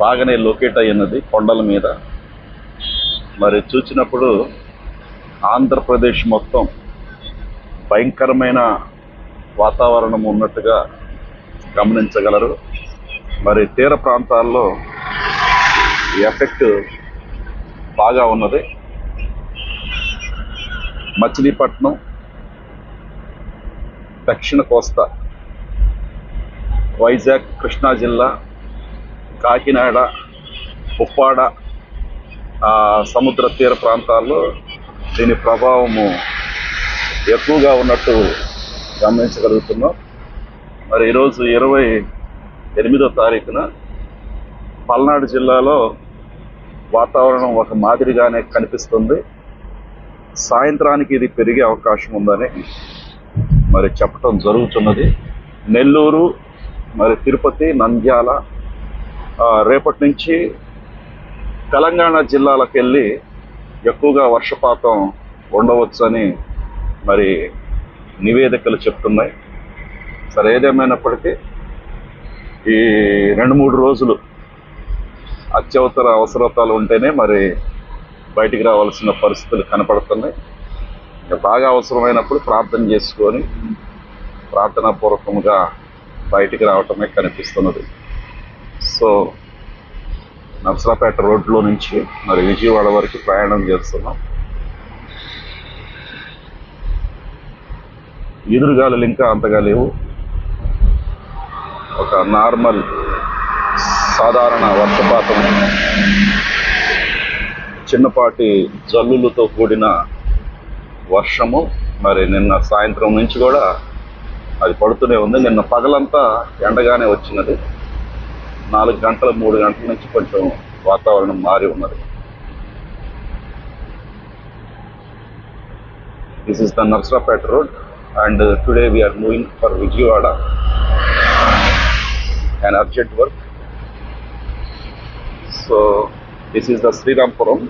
బాగానే లొకేట్ అయ్యినది కొండల మీద. మరి చూసినప్పుడు ఆంధ్రప్రదేశ్ మొత్తం భయంకరమైన వాతావరణం ఉన్నట్టుగా గమనించగలరు. మరి తీర ప్రాంతాల్లో ఎఫెక్ట్ బాగా ఉన్నది. మచిలీపట్నం దక్షిణ కోస్తా వైజాగ్ కృష్ణా జిల్లా కాకినాడ ఉప్పాడ ఆ, సముద్ర తీర ప్రాంతాల్లో దీని ప్రభావము ఎక్కువగా ఉన్నట్టు గమనించగలుగుతున్నాం. మరి ఈరోజు ఇరవై ఎనిమిదో తారీఖున పల్నాడు జిల్లాలో వాతావరణం ఒక మాదిరిగానే కనిపిస్తుంది. సాయంత్రానికి ఇది పెరిగే అవకాశం ఉందని మరి చెప్పటం జరుగుతున్నది. నెల్లూరు మరి తిరుపతి నంద్యాల రేపటి నుంచి తెలంగాణ జిల్లాలకు వెళ్ళి ఎక్కువగా వర్షపాతం ఉండవచ్చని మరి నివేదికలు చెప్తున్నాయి. సరే ఏదేమైనప్పటికీ ఈ రెండు మూడు రోజులు అత్యవసర అవసరతాలు ఉంటేనే మరి బయటికి రావాల్సిన పరిస్థితులు కనపడుతున్నాయి. బాగా అవసరమైనప్పుడు ప్రార్థన చేసుకొని ప్రార్థనాపూర్వకంగా బయటికి రావటమే కనిపిస్తున్నది. సో నర్సరాపేట రోడ్లో నుంచి మరి విజయవాడ వరకు ప్రయాణం చేస్తున్నాం. ఎదురుగాలలు ఇంకా అంతగా లేవు. ఒక నార్మల్ సాధారణ వర్షపాతం చిన్నపాటి జల్లులతో కూడిన వర్షము. మరి నిన్న సాయంత్రం నుంచి కూడా అది పడుతూనే ఉంది. నిన్న పగలంతా ఎండగానే వచ్చినది. నాలుగు గంటల మూడు గంటల నుంచి కొంచెం వాతావరణం మారి ఉన్నది. This is the Narasaraopet road and today we're moving for Vijayawada an urgent work so this is the Srirampuram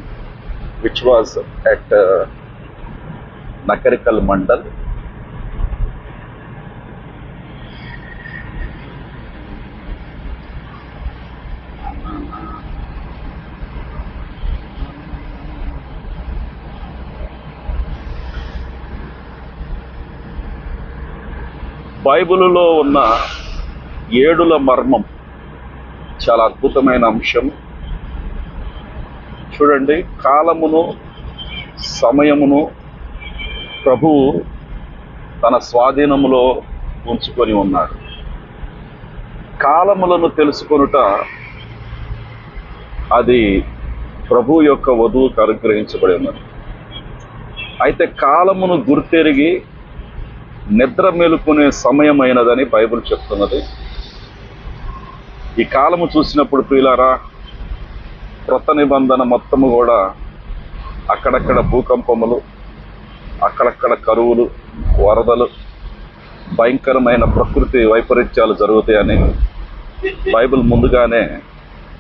which was at Nakarikal mandal బైబిలులో ఉన్న ఏడుల మర్మం చాలా అద్భుతమైన అంశం. చూడండి కాలమును సమయమును ప్రభువు తన స్వాధీనములో ఉంచుకొని ఉన్నాడు. కాలములను తెలుసుకొనుట అది ప్రభు యొక్క వధువుకు అనుగ్రహించబడి ఉన్నది. అయితే కాలమును గుర్తెరిగి నిద్ర మేలుకునే సమయమైనదని బైబిల్ చెప్తున్నది. ఈ కాలము చూసినప్పుడు ప్రియులారా క్రొత్త నిబంధన మొత్తము కూడా అక్కడక్కడ భూకంపములు అక్కడక్కడ కరువులు వరదలు భయంకరమైన ప్రకృతి వైపరీత్యాలు జరుగుతాయని బైబిల్ ముందుగానే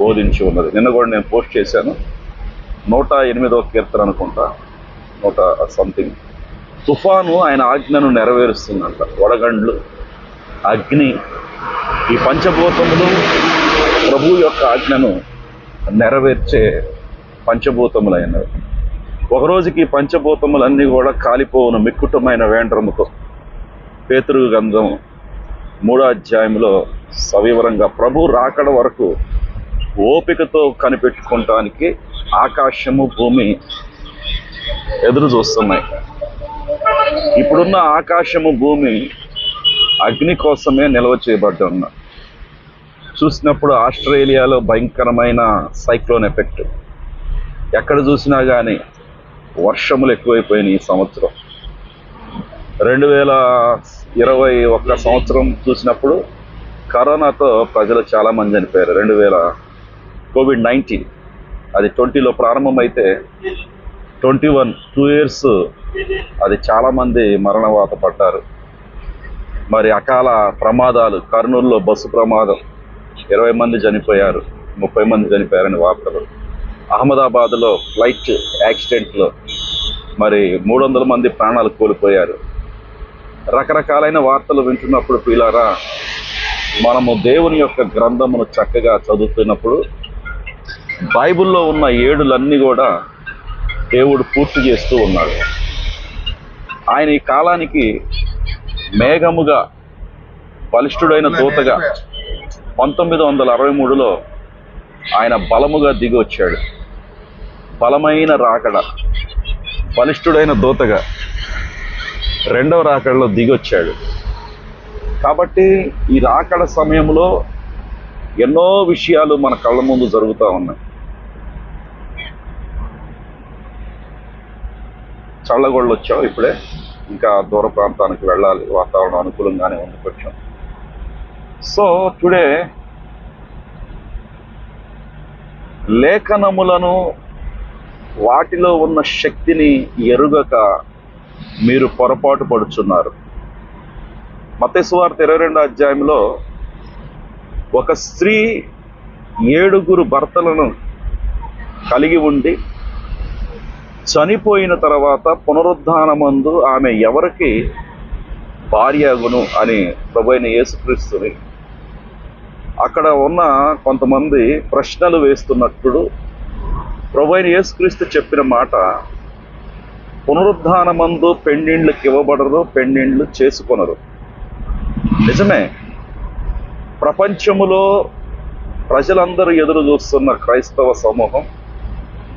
బోధించి ఉన్నది. నిన్న కూడా నేను పోస్ట్ చేశాను. నూట ఎనిమిదో కీర్తన అనుకుంటా. నూట సంథింగ్ తుఫాను ఆయన ఆజ్ఞను నెరవేరుస్తుందంట. వడగండ్లు అగ్ని ఈ పంచభూతములు ప్రభు యొక్క ఆజ్ఞను నెరవేర్చే పంచభూతములైనవి. ఒక రోజుకి పంచభూతములన్నీ కూడా కాలిపోవును మిక్కుటమైన వేండ్రముతో. పేతురు గంధం మూడో అధ్యాయంలో సవివరంగా ప్రభు రాకడ వరకు ఓపికతో కనిపెట్టుకోవటానికి ఆకాశము భూమి ఎదురు చూస్తున్నాయి. ఇప్పుడున్న ఆకాశము భూమి అగ్ని కోసమే నిల్వ చేయబడ్డ ఉన్న. చూసినప్పుడు ఆస్ట్రేలియాలో భయంకరమైన సైక్లోన్ ఎఫెక్ట్. ఎక్కడ చూసినా కానీ వర్షములు ఎక్కువైపోయినాయి ఈ సంవత్సరం. రెండు వేల ఇరవై ఒక్క సంవత్సరం చూసినప్పుడు కరోనాతో ప్రజలు చాలామంది చనిపోయారు. రెండు వేల కోవిడ్ నైన్టీన్. అది ట్వంటీలో ప్రారంభమైతే ట్వంటీ వన్ టూ ఇయర్స్ అది చాలామంది మరణవాత పడ్డారు. మరి అకాల ప్రమాదాలు కర్నూలులో బస్సు ప్రమాదం ఇరవై మంది చనిపోయారు ముప్పై మంది చనిపోయారని వార్తలు. అహ్మదాబాద్లో ఫ్లైట్ యాక్సిడెంట్లో మరి మూడు వందల మంది ప్రాణాలు కోల్పోయారు. రకరకాలైన వార్తలు వింటున్నప్పుడు పిల్లారా మనము దేవుని యొక్క గ్రంథమును చక్కగా చదువుతున్నప్పుడు బైబిల్లో ఉన్న ఏడులన్నీ కూడా దేవుడు పూర్తి చేస్తూ ఉన్నాడు. ఆయన ఈ కాలానికి మేఘముగా బలిష్ఠుడైన దూతగా పంతొమ్మిది వందల అరవై మూడులో ఆయన బలముగా దిగి వచ్చాడు బలమైన రాకడ బలిష్ఠుడైన దూతగా రెండవ రాకడలో దిగి వచ్చాడు కాబట్టి ఈ రాకడ సమయంలో ఎన్నో విషయాలు మన కళ్ళ ముందు జరుగుతూ ఉన్నాయి. చల్లగొళ్ళు వచ్చాం ఇప్పుడే. ఇంకా దూర ప్రాంతానికి వెళ్ళాలి. వాతావరణం అనుకూలంగానే ఉంది కొంచెం. సో టుడే లేఖనములను వాటిలో ఉన్న శక్తిని ఎరుగక మీరు పొరపాటు పడుచున్నారు. మతేశ్వార్త ఇరవై రెండో అధ్యాయంలో ఒక స్త్రీ ఏడుగురు భర్తలను కలిగి ఉండి చనిపోయిన తర్వాత పునరుద్ధానమందు ఆమె ఎవరికి భార్యగును అని ప్రభైన యేసుక్రీస్తుని. అక్కడ ఉన్న కొంతమంది ప్రశ్నలు వేస్తున్నప్పుడు అయిన యేసుక్రీస్తు చెప్పిన మాట పునరుద్ధానమందు పెండిండ్లకు ఇవ్వబడరు పెండిండ్లు చేసుకొనరు. నిజమే. ప్రపంచములో ప్రజలందరూ ఎదురు చూస్తున్న క్రైస్తవ సమూహం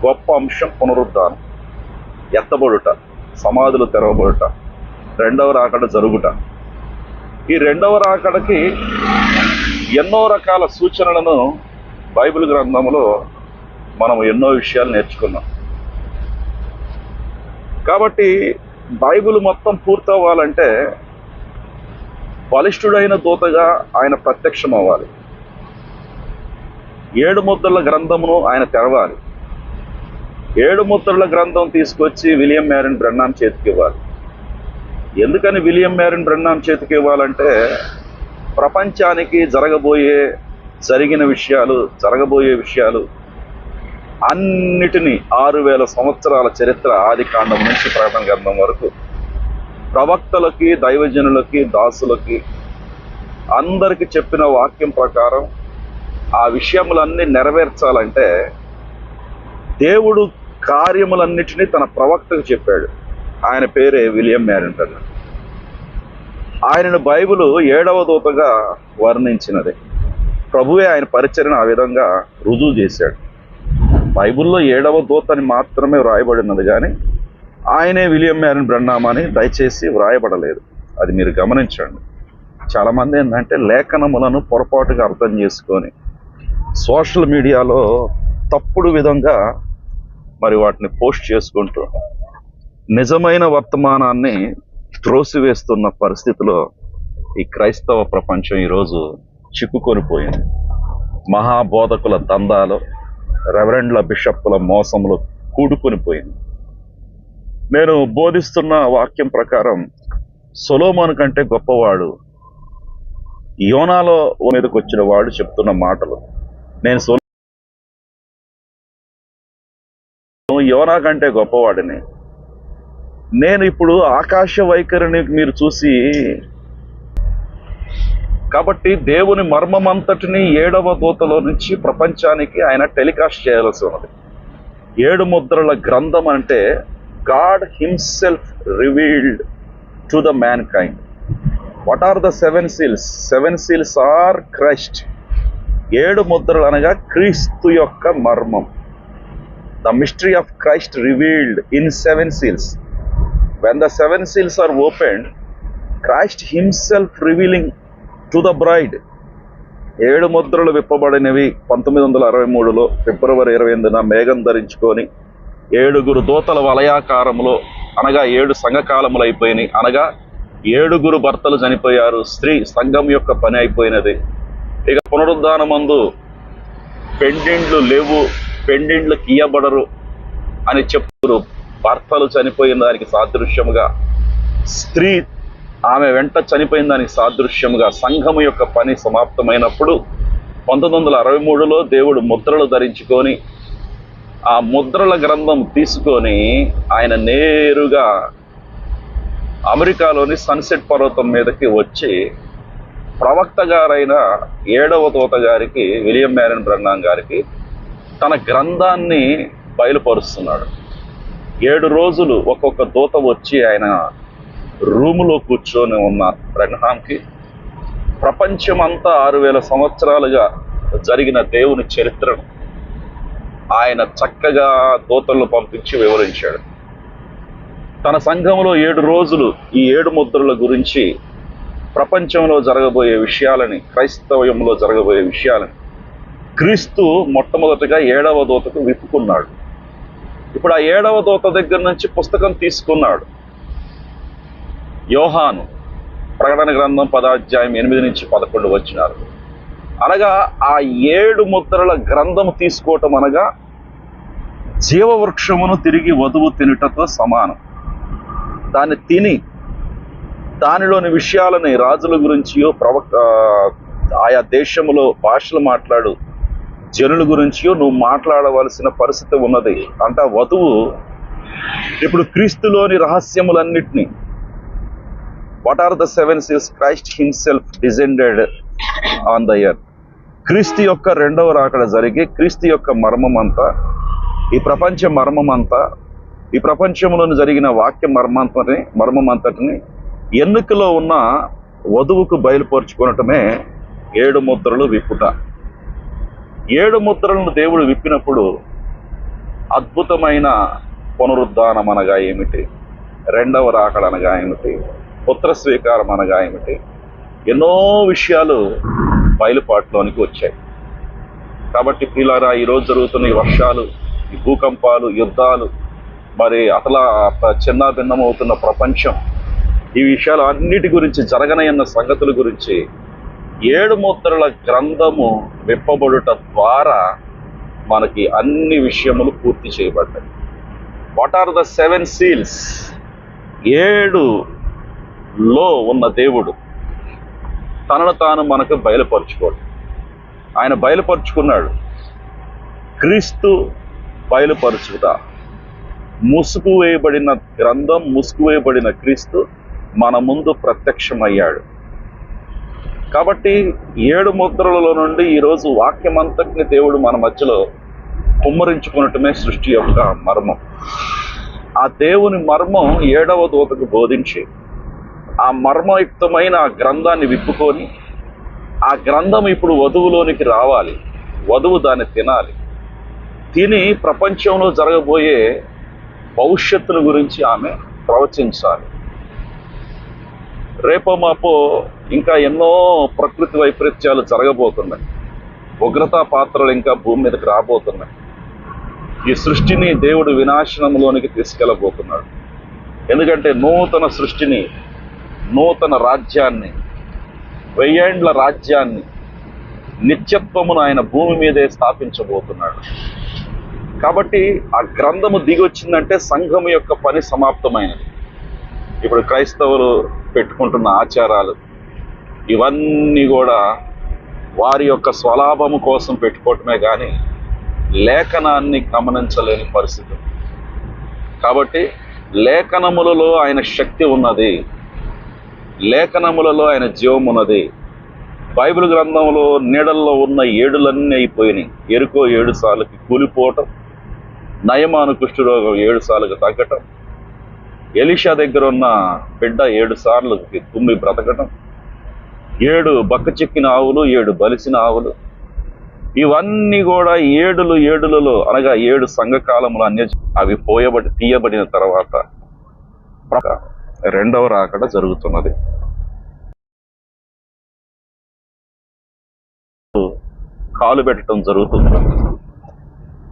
గొప్ప అంశం పునరుద్ధానం. ఎత్తబడుట సమాధులు తెరవబడుట రెండవ రాకడ జరుగుట. ఈ రెండవ రాకడకి ఎన్నో రకాల సూచనలను బైబిల్ గ్రంథంలో మనం ఎన్నో విషయాలు నేర్చుకున్నాం. కాబట్టి బైబిల్ మొత్తం పూర్తవ్వాలంటే బలిష్ఠుడైన దూతగా ఆయన ప్రత్యక్షం అవ్వాలి ఏడు ముద్దల గ్రంథమును ఆయన తెరవాలి. ఏడు ముత్రల గ్రంథం తీసుకొచ్చి విలియం మ్యారిన్ బ్రెన్నాన్ చేతికి ఇవ్వాలి. ఎందుకని విలియం మ్యారిన్ బ్రెన్నాన్ చేతికి ఇవ్వాలంటే ప్రపంచానికి జరగబోయే జరిగిన విషయాలు జరగబోయే విషయాలు అన్నిటినీ ఆరు వేల సంవత్సరాల చరిత్ర ఆది కాండం నుంచి ప్రకటన గ్రంథం వరకు ప్రవక్తలకి దైవజనులకి దాసులకి అందరికి చెప్పిన వాక్యం ప్రకారం ఆ విషయములన్నీ నెరవేర్చాలంటే దేవుడు కార్యములన్నిటినీ తన ప్రవక్తకు చెప్పాడు. ఆయన పేరే విలియం మ్యారింటన్ ఆయనను బైబిల్ ఏడవ దూతగా వర్ణించినది. ప్రభువే ఆయన పరిచయను ఆ విధంగా రుజువు చేశాడు. బైబిల్లో ఏడవ దూత అని మాత్రమే వ్రాయబడినది కానీ ఆయనే విలియం మ్యారిన్ బ్రహ్నామా అని దయచేసి వ్రాయబడలేదు. అది మీరు గమనించండి. చాలామంది ఏంటంటే లేఖనములను పొరపాటుగా అర్థం చేసుకొని సోషల్ మీడియాలో తప్పుడు విధంగా మరి వాటిని పోస్ట్ చేసుకుంటూ నిజమైన వర్తమానాన్ని త్రోసివేస్తున్న పరిస్థితిలో ఈ క్రైస్తవ ప్రపంచం ఈరోజు చిక్కుకొని పోయింది మహాబోధకుల దందాలు రెవరెండ్ల బిషప్పుల మోసంలో కూడుకొని పోయింది నేను బోధిస్తున్న వాక్యం ప్రకారం సొలోమోన్ కంటే గొప్పవాడు యోనాలో మీదకి వచ్చిన వాడు చెప్తున్న మాటలు. నేను సొలో యోనా కంటే గొప్పవాడిని. నేను ఇప్పుడు ఆకాశ వైఖరిని మీరు చూసి కాబట్టి దేవుని మర్మమంతటిని ఏడవ దూతలో నుంచి ప్రపంచానికి ఆయన టెలికాస్ట్ చేయాల్సి ఉన్నది. ఏడు ముద్రల గ్రంథం అంటే God himself revealed to the mankind what are the seven seals seven seals are Christ ఏడు ముద్రలు అనగా క్రీస్తు యొక్క మర్మం. The mystery of Christ revealed in seven seals when the seven seals are opened Christ himself revealing to the bride ఏడు ముద్రలు విప్పబడినవి పంతొమ్మిది వందల అరవై మూడులో ఫిబ్రవరి ఇరవై ఎనిమిదిన మేఘం ధరించుకొని ఏడుగురు దూతల వలయాకారములో అనగా ఏడు సంఘకాలములు అయిపోయినాయి అనగా ఏడుగురు భర్తలు చనిపోయారు స్త్రీ సంఘం యొక్క పని అయిపోయినది. ఇక పునరుద్ధానమందు పెండిండ్లు లేవు పెండిండ్లు ఇయ్యబడరు అని చెప్తున్నారు. భర్తలు చనిపోయిన దానికి సాదృశ్యముగా స్త్రీ ఆమె వెంట చనిపోయిన దానికి సాదృశ్యముగా సంఘము యొక్క పని సమాప్తమైనప్పుడు పంతొమ్మిది వందల అరవై మూడులో దేవుడు ముద్రలు ధరించుకొని ఆ ముద్రల గ్రంథం తీసుకొని ఆయన నేరుగా అమెరికాలోని సన్సెట్ పర్వతం మీదకి వచ్చి ప్రవక్త గారైన ఏడవ తోత గారికి విలియం మ్యారన్ బ్రహ్నాం గారికి తన గ్రంథాన్ని బయలుపరుస్తున్నాడు. ఏడు రోజులు ఒక్కొక్క దూత వచ్చి ఆయన రూములో కూర్చొని ఉన్న బ్రహ్నాంకి ప్రపంచమంతా ఆరు వేల సంవత్సరాలుగా జరిగిన దేవుని చరిత్రను ఆయన చక్కగా దూతలను పంపించి వివరించాడు. తన సంఘంలో ఏడు రోజులు ఈ ఏడు ముద్రల గురించి ప్రపంచంలో జరగబోయే విషయాలని క్రైస్తవ్యంలో జరగబోయే విషయాలని క్రీస్తు మొట్టమొదటిగా ఏడవ దూతకు విప్పుకున్నాడు. ఇప్పుడు ఆ ఏడవ దూత దగ్గర నుంచి పుస్తకం తీసుకున్నాడు. యోహాను ప్రకటన గ్రంథం పదాధ్యాయం ఎనిమిది నుంచి పదకొండు వచ్చినారు. అనగా ఆ ఏడు ముద్రల గ్రంథం తీసుకోవటం అనగా జీవవృక్షమును తిరిగి వధువు తినుటతో సమానం. దాన్ని తిని దానిలోని విషయాలని రాజుల గురించియో ప్రవక్ ఆయా దేశంలో భాషలు మాట్లాడు జనుల గురించియో నువ్వు మాట్లాడవలసిన పరిస్థితి ఉన్నది. అంటే ఆ వధువు ఇప్పుడు క్రీస్తులోని రహస్యములన్నిటినీ what are the seven seas Christ himself descended on the earth క్రీస్తు యొక్క రెండవ రాకడ జరిగి క్రీస్తు యొక్క మర్మం అంతా ఈ ప్రపంచ మర్మం అంతా ఈ ప్రపంచంలోని జరిగిన వాక్య మర్మాంతని మర్మం అంతటిని ఎన్నికలో ఉన్న వధువుకు బయలుపరుచుకోవటమే ఏడు ముద్రలు విప్పుట. ఏడు ముద్రలను దేవుడు విప్పినప్పుడు అద్భుతమైన పునరుద్ధానం అనగా ఏమిటి? రెండవ రాకడ అనగా ఏమిటి? పుత్ర స్వీకారం అనగా ఏమిటి? ఎన్నో విషయాలు బయలుపాటులోనికి వచ్చాయి. కాబట్టి ప్రియులారా ఈరోజు జరుగుతున్న ఈ వర్షాలు ఈ భూకంపాలు యుద్ధాలు మరి అతలా చిన్న భిన్నమవుతున్న ప్రపంచం ఈ విషయాలు అన్నిటి గురించి జరగనయన్న సంగతుల గురించి ఏడు ముద్రల గ్రంథము విప్పబడుట ద్వారా మనకి అన్ని విషయములు పూర్తి చేయబడ్డాయి. What are the seven seals ఏడులో ఉన్న దేవుడు తనను తాను మనకు బయలుపరుచుకోడు. ఆయన బయలుపరుచుకున్నాడు. క్రీస్తు బయలుపరుచుట. ముసుగు వేయబడిన గ్రంథం ముసుగు వేయబడిన క్రీస్తు మన ముందు ప్రత్యక్షమయ్యాడు. కాబట్టి ఏడు ముద్రలలో నుండి ఈరోజు వాక్యమంతటిని దేవుడు మన మధ్యలో కుమ్మరించుకునటమే సృష్టి యొక్క మర్మం. ఆ దేవుని మర్మం ఏడవ దూతకు బోధించి ఆ మర్మయుక్తమైన ఆ గ్రంథాన్ని విప్పుకొని ఆ గ్రంథం ఇప్పుడు వధువులోనికి రావాలి. వధువు దాన్ని తినాలి. తిని ప్రపంచంలో జరగబోయే భవిష్యత్తును గురించి ఆమె ప్రవచించాలి. రేపో మాపో ఇంకా ఎన్నో ప్రకృతి వైపరీత్యాలు జరగబోతున్నాయి. ఉగ్రతా పాత్రలు ఇంకా భూమి మీదకి రాబోతున్నాయి. ఈ సృష్టిని దేవుడు వినాశనంలోనికి తీసుకెళ్ళబోతున్నాడు. ఎందుకంటే నూతన సృష్టిని నూతన రాజ్యాన్ని వెయ్యేండ్ల రాజ్యాన్ని నిత్యత్వమును ఆయన భూమి మీదే స్థాపించబోతున్నాడు. కాబట్టి ఆ గ్రంథము దిగొచ్చిందంటే సంఘము యొక్క పని సమాప్తమైనది. ఇప్పుడు క్రైస్తవులు పెట్టుకుంటున్న ఆచారాలు ఇవన్నీ కూడా వారి యొక్క స్వలాభము కోసం పెట్టుకోవటమే కానీ లేఖనాన్ని గమనించలేని పరిస్థితి. కాబట్టి లేఖనములలో ఆయన శక్తి ఉన్నది లేఖనములలో ఆయన జీవం ఉన్నది. బైబిల్ గ్రంథంలో నీడల్లో ఉన్న ఏడులన్నీ అయిపోయినాయి. ఎరుకో ఏడు సార్లకి కూలిపోవటం నయమాను కుష్ఠరోగం ఏడు సార్లకు తగ్గటం. ఎలిషా దగ్గర ఉన్న బిడ్డ ఏడు సార్లు తుమ్మి బ్రతకటం. ఏడు బక్క చెక్కిన ఆవులు ఏడు బలిసిన ఆవులు. ఇవన్నీ కూడా ఏడులు ఏడులలో అనగా ఏడు సంఘకాలములు అన్య అవి పోయబడి తీయబడిన తర్వాత రెండవ రాకడ జరుగుతున్నది. కాలు పెట్టడం జరుగుతుంది.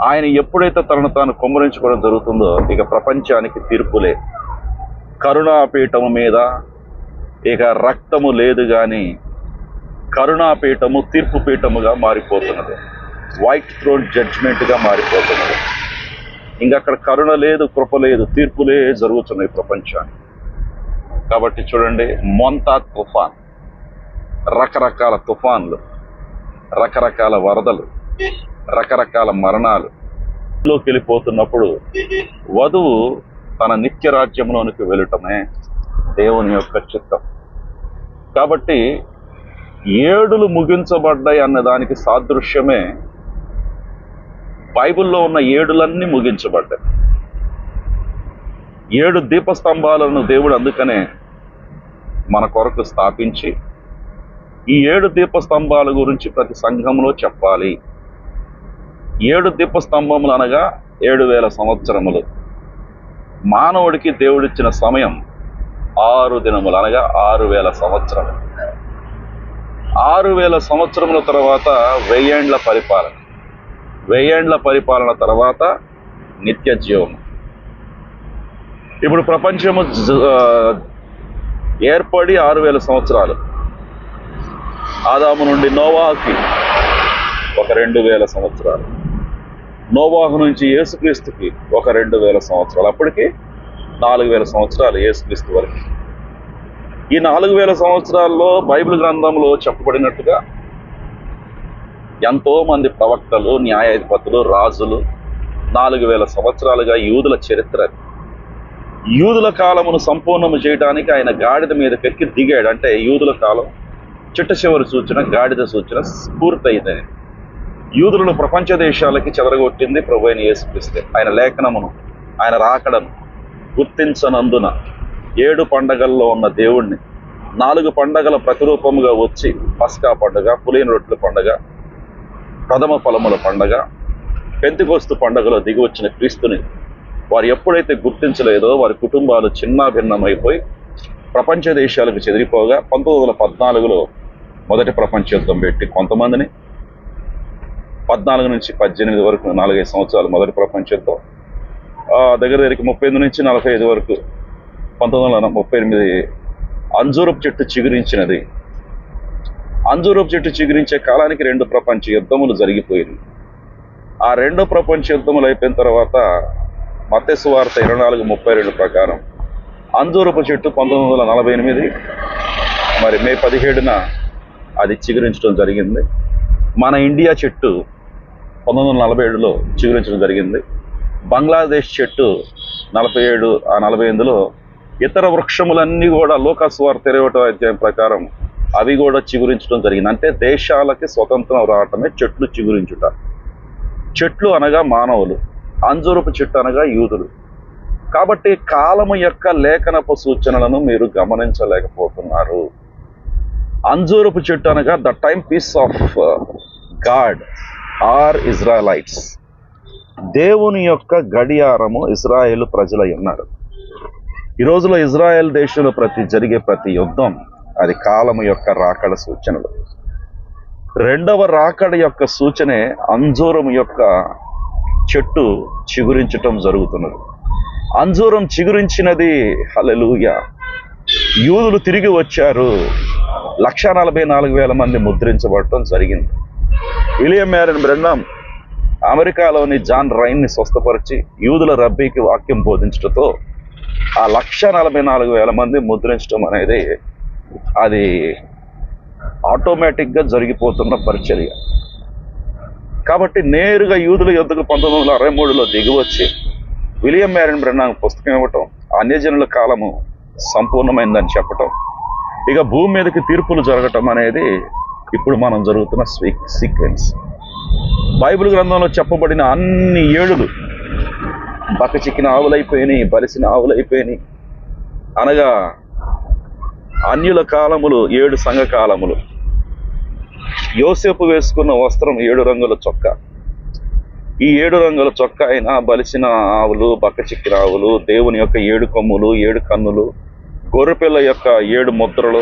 ఆయన ఎప్పుడైతే తనను తాను కుమ్మరించుకోవడం జరుగుతుందో ఇక ప్రపంచానికి తీర్పులే. కరుణాపీఠము మీద ఇక రక్తము లేదు కానీ కరుణాపీఠము తీర్పు పీఠముగా మారిపోతున్నది వైట్ థ్రోన్ జడ్జ్మెంట్గా మారిపోతున్నది. ఇంకా అక్కడ కరుణ లేదు కృప లేదు తీర్పులే జరుగుతున్నాయి ప్రపంచాన్ని కాబట్టి చూడండి మొంతా తుఫాన్ రకరకాల తుఫాన్లు రకరకాల వరదలు రకరకాల మరణాలు లోకి వెళ్ళిపోతున్నప్పుడు వధువు తన నిత్య రాజ్యంలోనికి వెళ్ళటమే దేవుని యొక్క చిత్తం. కాబట్టి ఏడులు ముగించబడ్డాయి అన్న దానికి సాదృశ్యమే బైబిల్లో ఉన్న ఏడులన్నీ ముగించబడ్డాయి. ఏడు దీపస్తంభాలను దేవుడు అందుకనే మన కొరకు స్థాపించి ఈ ఏడు దీపస్తంభాల గురించి ప్రతి సంఘంలో చెప్పాలి. ఏడు దీపస్తంభములు అనగా ఏడు వేల సంవత్సరములు. మానవుడికి దేవుడిచ్చిన సమయం ఆరు దినములు అనగా ఆరు వేల సంవత్సరములు. ఆరు వేల సంవత్సరముల తర్వాత వెయ్యేండ్ల పరిపాలన. వెయ్యేండ్ల పరిపాలన తర్వాత నిత్య జీవం ఇప్పుడు ప్రపంచము జ- ఏర్పడి ఆరు వేల సంవత్సరాలు. ఆదాము నుండి నోవాకి ఒక రెండు వేల సంవత్సరాలు. నోవాహు నుంచి యేసుక్రీస్తుకి ఒక రెండు వేల సంవత్సరాలు. అప్పటికి నాలుగు వేల సంవత్సరాలు యేసుక్రీస్తు వరకు. ఈ నాలుగు వేల సంవత్సరాల్లో బైబిల్ గ్రంథంలో చెప్పబడినట్టుగా ఎంతో మంది ప్రవక్తలు న్యాయాధిపతులు రాజులు నాలుగు వేల సంవత్సరాలుగా యూదుల చరిత్ర యూదుల కాలమును సంపూర్ణము చేయడానికి ఆయన గాడిద మీదకెక్కి దిగాడు. అంటే యూదుల కాలం చిట్ట చివరి సూచన గాడిద సూచన పూర్తయిందని. యూదులను ప్రపంచ దేశాలకి చెదరగొట్టింది ప్రభు అయిన యేసుక్రీస్తే. ఆయన లేఖనమును ఆయన రాకడను గుర్తించనందున ఏడు పండగల్లో ఉన్న దేవుణ్ణి నాలుగు పండగల ప్రతిరూపముగా వచ్చి పస్కా పండుగ పులిన రొట్టెల పండగ ప్రథమ ఫలముల పండగ పెంతికోస్తు పండగలో దిగి వచ్చిన క్రీస్తుని వారు ఎప్పుడైతే గుర్తించలేదో వారి కుటుంబాలు చిన్నాభిన్నమైపోయి ప్రపంచ దేశాలకు చెదిరిపోగా పంతొమ్మిది వందల పద్నాలుగులో మొదటి ప్రపంచ యుద్ధం పెట్టి కొంతమందిని పద్నాలుగు నుంచి పద్దెనిమిది వరకు నాలుగైదు సంవత్సరాలు మొదటి ప్రపంచ యుద్ధం ఆ, దగ్గర దగ్గరికి ముప్పై ఎనిమిది నుంచి నలభై ఐదు వరకు పంతొమ్మిది వందల ముప్పై ఎనిమిది అంజూరపు చెట్టు చిగురించినది. అంజూరపు చెట్టు చిగురించే కాలానికి రెండు ప్రపంచ యుద్ధములు జరిగిపోయింది ఆ రెండు ప్రపంచ యుద్ధములు అయిపోయిన తర్వాత మత్స్సు వార్త ఇరవై నాలుగు ముప్పై రెండు ప్రకారం అంజూరపు చెట్టు పంతొమ్మిది వందల నలభై ఎనిమిది మరి మే పదిహేడున అది చిగురించడం జరిగింది. మన ఇండియా చెట్టు పంతొమ్మిది వందల నలభై ఏడులో చిగురించడం జరిగింది. బంగ్లాదేశ్ చెట్టు నలభై ఏడు ఆ నలభై ఎనిమిదిలో ఇతర వృక్షములన్నీ కూడా లోకస్వార్ తెరవటం అధ్యాయం ప్రకారం అవి కూడా చిగురించడం జరిగింది. అంటే దేశాలకి స్వతంత్రం రావటమే చెట్లు చిగురించుట. చెట్లు అనగా మానవులు అంజూరపు చెట్టు అనగా యూదులు. కాబట్టి కాలము యొక్క లేఖనపు సూచనలను మీరు గమనించలేకపోతున్నారు. అంజూరపు చెట్టు అనగా the time piece of God. Or Israelites. దేవుని యొక్క గడియారము ఇజ్రాయేల్ ప్రజలై ఉన్నారు ఈ రోజులో ఇజ్రాయెల్ దేశంలో ప్రతి జరిగే ప్రతి యుద్ధం అది కాలము యొక్క రాకడ సూచనలు. రెండవ రాకడ యొక్క సూచనే అంజూరం యొక్క చెట్టు చిగురించటం జరుగుతున్నది. అంజూరం చిగురించినది హలలుయ యూదులు తిరిగి వచ్చారు. లక్ష నలభై నాలుగు వేల మంది ముద్రించబడటం జరిగింది. విలియం మ్యారన్ బ్రెండం అమెరికాలోని జాన్ రైన్ని స్వస్థపరిచి యూదుల రబ్బీకి వాక్యం బోధించడంతో ఆ లక్ష నలభై నాలుగు వేల మంది ముద్రించడం అనేది అది ఆటోమేటిక్గా జరిగిపోతున్న పరిచర్య. కాబట్టి నేరుగా యూదుల యుద్ధకు పంతొమ్మిది వందల అరవై మూడులో దిగివచ్చి విలియం మ్యారిన్ బ్రెన్నాంగ్ పుస్తకం ఇవ్వటం అన్యజనుల కాలము సంపూర్ణమైందని చెప్పటం ఇక భూమి మీదకి తీర్పులు జరగటం అనేది ఇప్పుడు మనం జరుగుతున్న సీక్వెన్స్. బైబిల్ గ్రంథంలో చెప్పబడిన అన్ని ఏడులు బకచిక్కిన ఆవులైపోయినాయి బలిసిన ఆవులైపోయినాయి అనగా అన్యుల కాలములు ఏడు సంఘ కాలములు. యోసేపు వేసుకున్న వస్త్రం ఏడు రంగుల చొక్కా. ఈ ఏడు రంగుల చొక్కా అయినా బలిసిన ఆవులు బక్కచిక్కిన ఆవులు దేవుని యొక్క ఏడు కొమ్ములు ఏడు కన్నులు గొర్రెపిల్ల యొక్క ఏడు ముద్రలు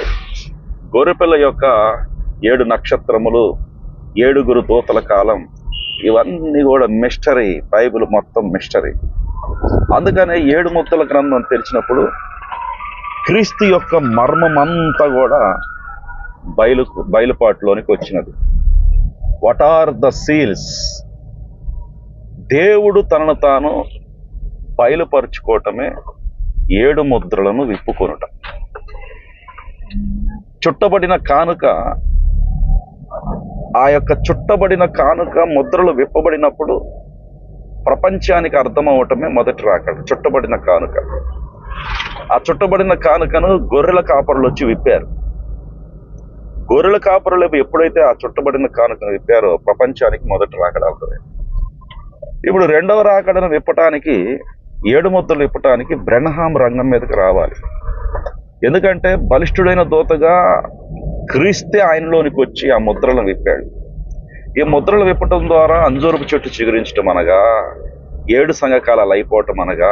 గొర్రెపిల్ల యొక్క ఏడు నక్షత్రములు ఏడుగురు దూతల కాలం ఇవన్నీ కూడా మిస్టరీ బైబిల్ మొత్తం మిస్టరీ అందుకనే ఏడు ముద్దల గ్రంథం తెరిచినప్పుడు క్రీస్తు యొక్క మర్మం అంతా కూడా బయలు బయలుపాటులోనికి వచ్చినది. వాట్ ఆర్ ద సీల్స్ దేవుడు తనను తాను బయలుపరుచుకోవటమే ఏడు ముద్రలను విప్పుకొనుట. చుట్టబడిన కానుక ఆ యొక్క చుట్టబడిన కానుక ముద్రలు విప్పబడినప్పుడు ప్రపంచానికి అర్థమవటమే మొదటి రాకడ చుట్టబడిన కానుక. ఆ చుట్టబడిన కానుకను గొర్రెల కాపరులు వచ్చి విప్పారు. గొర్రెల కాపరులు ఎప్పుడైతే ఆ చుట్టబడిన కానుకను విప్పారో ప్రపంచానికి మొదటి రాకడ అవుతుంది. ఇప్పుడు రెండవ రాకడను విప్పటానికి ఏడు ముద్దలు విప్పటానికి బ్రెన్హాం రంగం మీదకి రావాలి. ఎందుకంటే బలిష్ఠుడైన దూతగా క్రీస్తే ఆయనలోనికి వచ్చి ఆ ముద్రలను విప్పాడు. ఈ ముద్రలు విప్పటం ద్వారా అంజూరపు చెట్టు చిగురించటం అనగా ఏడు సంఘకాలాలు అయిపోవటం అనగా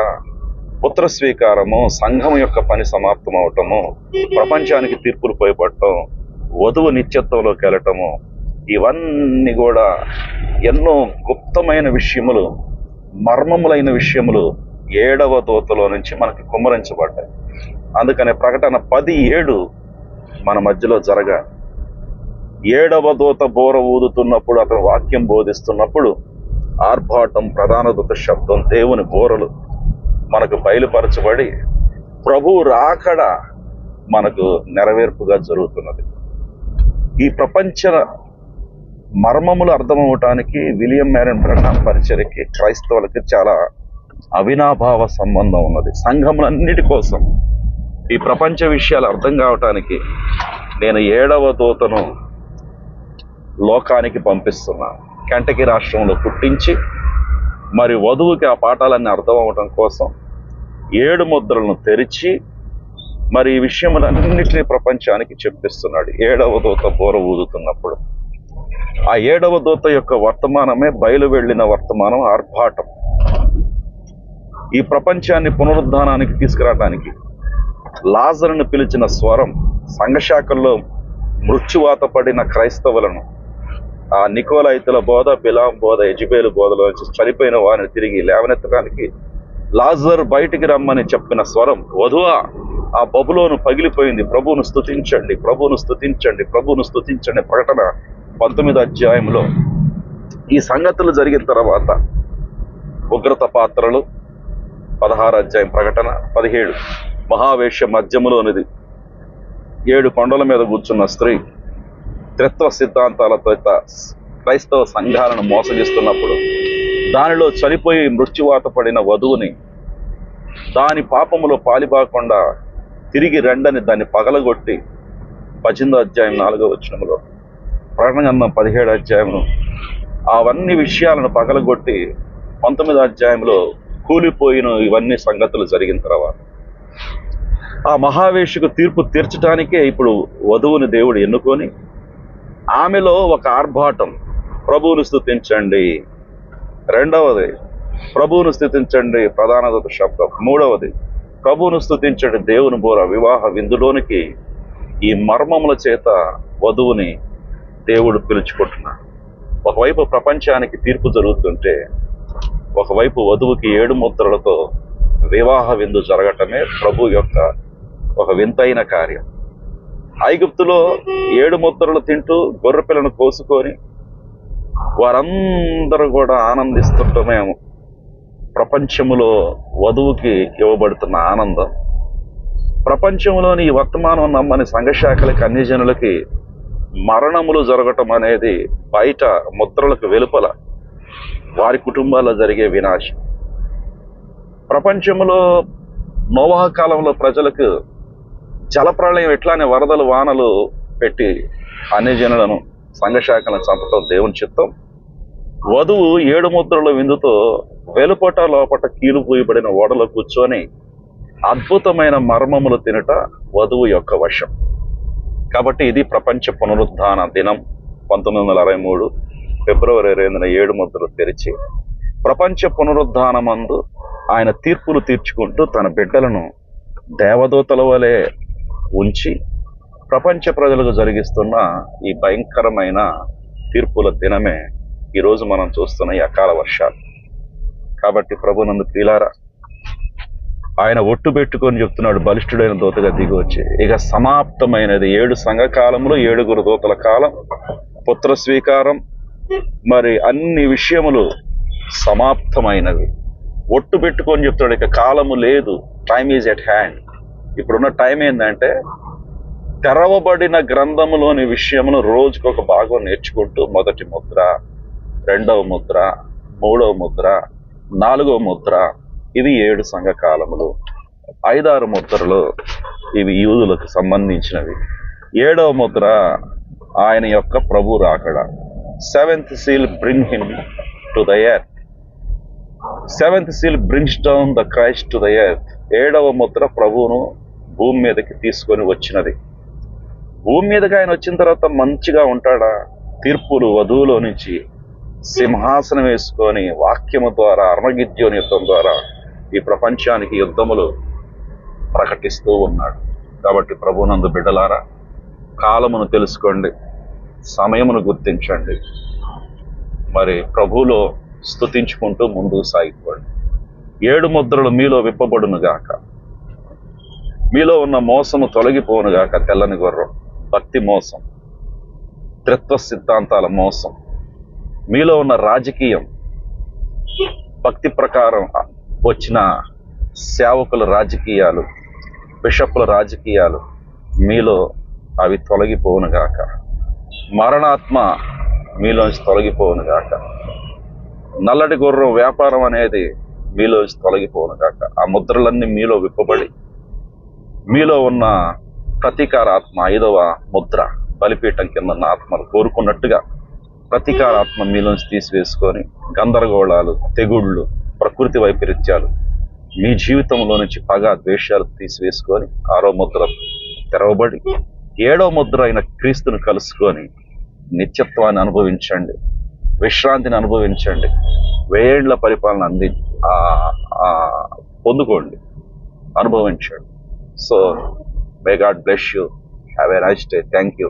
పుత్ర స్వీకారము సంఘం యొక్క పని సమాప్తం అవటము ప్రపంచానికి తీర్పులు పోయపడటం వధువు నిత్యత్వంలోకి వెళ్ళటము ఇవన్నీ కూడా ఎన్నో గుప్తమైన విషయములు మర్మములైన విషయములు ఏడవ దూతలో నుంచి మనకి కుమ్మరించబడ్డాయి. అందుకనే ప్రకటన పది ఏడు మన మధ్యలో జరగాలి ఏడవ దూత బోర ఊదుతున్నప్పుడు అతను వాక్యం బోధిస్తున్నప్పుడు ఆర్భాటం ప్రధాన దూత శబ్దం దేవుని బోరలు మనకు బయలుపరచబడి ప్రభు రాకడ మనకు నెరవేర్పుగా జరుగుతున్నది. ఈ ప్రపంచ మర్మములు అర్థమవటానికి విలియం మ్యారన్ బ్రహ్మ పరిచయకి క్రైస్తవులకి చాలా అవినాభావ సంబంధం ఉన్నది. సంఘములన్నిటి కోసం ఈ ప్రపంచ విషయాలు అర్థం కావటానికి నేను ఏడవ దూతను లోకానికి పంపిస్తున్నాను కెంటకి రాష్ట్రంలో పుట్టించి మరి వధువుకి ఆ పాఠాలన్నీ అర్థం అవటం కోసం ఏడు ముద్రలను తెరిచి మరి ఈ విషయములన్నింటినీ ప్రపంచానికి చెప్పిస్తున్నాడు. ఏడవ దూత బోర ఊదుతున్నప్పుడు. ఆ ఏడవ దూత యొక్క వర్తమానమే బయలు వెళ్ళిన వర్తమానం ఆర్భాటం. ఈ ప్రపంచాన్ని పునరుద్ధానానికి తీసుకురావడానికి లాజరును పిలిచిన స్వరం సంఘశాఖల్లో మృత్యువాత పడిన క్రైస్తవులను ఆ నికోలైతుల బోధ బిలాం బోధ ఎజిబేలు బోధలో నుంచి చనిపోయిన వారిని తిరిగి లేవనెత్తడానికి లాజర్ బయటికి రమ్మని చెప్పిన స్వరం వధువా ఆ బబులోను పగిలిపోయింది. ప్రభువును స్తుతించండి ప్రభువును స్తుతించండి ప్రభువును స్తుతించండి ప్రకటన పంతొమ్మిది అధ్యాయంలో. ఈ సంగతులు జరిగిన తర్వాత ఉగ్రత పాత్రలు పదహారు అధ్యాయం ప్రకటన పదిహేడు. మహావేశ్య మధ్యములోనిది ఏడు కొండల మీద కూర్చున్న స్త్రీ త్రిత్వ సిద్ధాంతాలతో క్రైస్తవ సంఘాలను మోసగిస్తున్నప్పుడు దానిలో చనిపోయి మృత్యువాత పడిన వధువుని దాని పాపములో పాలిబాకుండా తిరిగి రెండని దాన్ని పగలగొట్టి పద్దెనిమిదో అధ్యాయం నాలుగో వచ్చినములో ప్రకటనగంధం పదిహేడు అధ్యాయమును అవన్నీ విషయాలను పగలగొట్టి పంతొమ్మిదో అధ్యాయంలో కూలిపోయిన ఇవన్నీ సంగతులు జరిగిన తర్వాత ఆ మహావేషకు తీర్పు తీర్చడానికే ఇప్పుడు వధువుని దేవుడు ఎన్నుకొని ఆమెలో ఒక ఆర్భాటం. ప్రభువును స్థుతించండి. రెండవది ప్రభువును స్థుతించండి. ప్రధాన శబ్దం. మూడవది ప్రభువును స్థుతించండి. దేవుని బోర వివాహ విందులోనికి ఈ మర్మముల చేత వధువుని దేవుడు పిలుచుకుంటున్నాడు. ఒకవైపు ప్రపంచానికి తీర్పు జరుగుతుంటే ఒకవైపు వధువుకి ఏడు ముద్రలతో వివాహ విందు జరగటమే ప్రభు యొక్క ఒక వింతైన కార్యం. ఐగుప్తులో ఏడు ముద్రలు తింటూ గొర్రెపిల్లను కోసుకొని వారందరూ కూడా ఆనందిస్తుంటమే ప్రపంచములో వధువుకి ఇవ్వబడుతున్న ఆనందం. ప్రపంచంలోని ఈ వర్తమానం నమ్మని సంఘశాఖలకి అన్ని జనులకి మరణములు జరగటం అనేది బయట ముద్రలకు వెలుపల వారి కుటుంబాల్లో జరిగే వినాశం. ప్రపంచంలో నోవాహ కాలంలో ప్రజలకు జలప్రళయం ఎట్లానే వరదలు వానలు పెట్టి అన్ని జనులను సంఘశాఖలను చంపటం దేవుని చిత్తం. వధువు ఏడు ముద్రల విందుతో వెలుపట లోపట కీలుపూయబడిన ఓడలో కూర్చొని అద్భుతమైన మర్మములు తినట వధువు యొక్క వశం. కాబట్టి ఇది ప్రపంచ పునరుద్ధాన దినం. పంతొమ్మిది వందల అరవై మూడు ఫిబ్రవరి ఇరవై ఏడు ముద్రలు తెరిచి ప్రపంచ పునరుద్ధానమందు ఆయన తీర్పులు తీర్చుకుంటూ తన బిడ్డలను దేవదూతల వలె ఉంచి ప్రపంచ ప్రజలకు జరిగిస్తున్న ఈ భయంకరమైన తీర్పుల దినమే ఈరోజు మనం చూస్తున్న ఈ అకాల వర్షాలు. కాబట్టి ప్రభునందు ప్రియులారా ఆయన ఒట్టు పెట్టుకొని చెప్తున్నాడు బలిష్ఠుడైన దూతగా దిగి వచ్చి ఇక సమాప్తమైనది. ఏడు సంఘకాలంలో ఏడుగురు దూతల కాలం పుత్ర స్వీకారం మరి అన్ని విషయములు సమాప్తమైనవి. ఒట్టు పెట్టుకొని చెప్తాడు ఇక కాలము లేదు టైం ఈజ్ ఎట్ హ్యాండ్ ఇప్పుడున్న టైం ఏంటంటే తెరవబడిన గ్రంథములోని విషయమును రోజుకు ఒక భాగం నేర్చుకుంటూ మొదటి ముద్ర రెండవ ముద్ర మూడవ ముద్ర నాలుగవ ముద్ర ఇవి ఏడు సంఘ కాలములు ఐదారు ముద్రలు ఇవి యూదులకు సంబంధించినవి. ఏడవ ముద్ర ఆయన యొక్క ప్రభు రాకడ. Seventh seal bring him to the earth seventh seal brings down the Christ to the earth. ఏడవ ముద్ర ప్రభువును భూమి మీదకి తీసుకొని వచ్చినది. భూమి మీదకి ఆయన వచ్చిన తర్వాత మంచిగా ఉంటాడా? తీర్పులు వధువులో నుంచి సింహాసనం వేసుకొని వాక్యము ద్వారా అర్మగిద్యోని యుద్ధం ద్వారా ఈ ప్రపంచానికి యుద్ధములు ప్రకటిస్తూ ఉన్నాడు. కాబట్టి ప్రభునందు బిడ్డలారా కాలమును తెలుసుకోండి సమయమును గుర్తించండి. మరి ప్రభులో స్తుతించుకుంటూ ముందుకు సాగిపోండి. ఏడు ముద్రలు మీలో విప్పబడును గాక. మీలో ఉన్న మోసము తొలగిపోనుగాక తెల్లని గుర్రం భక్తి మోసం త్రిత్వ సిద్ధాంతాల మోసం. మీలో ఉన్న రాజకీయం భక్తి ప్రకారం వచ్చిన సేవకుల రాజకీయాలు బిషప్పుల రాజకీయాలు మీలో అవి తొలగిపోవునుగాక మరణాత్మ మీలోంచి తొలగిపోవునుగాక నల్లటి గుర్రం వ్యాపారం అనేది మీలోంచి తొలగిపోను కాక ఆ ముద్రలన్నీ మీలో విప్పబడి మీలో ఉన్న ప్రతీకారాత్మ ఐదవ ముద్ర బలిపీఠం కింద ఉన్న ఆత్మలు కోరుకున్నట్టుగా ప్రతీకారాత్మ మీలోంచి తీసివేసుకొని గందరగోళాలు తెగుళ్ళు ప్రకృతి వైపరీత్యాలు మీ జీవితంలో నుంచి పగ ద్వేషాలు తీసివేసుకొని ఆరో ముద్ర తెరవబడి ఏడో ముద్ర అయిన క్రీస్తును కలుసుకొని నిత్యత్వాన్ని అనుభవించండి. విశ్రాంతిని అనుభవించండి. వేయేండ్ల పరిపాలన అంది పొందుకోండి. అనుభవించండి. So may God bless you have a nice day thank you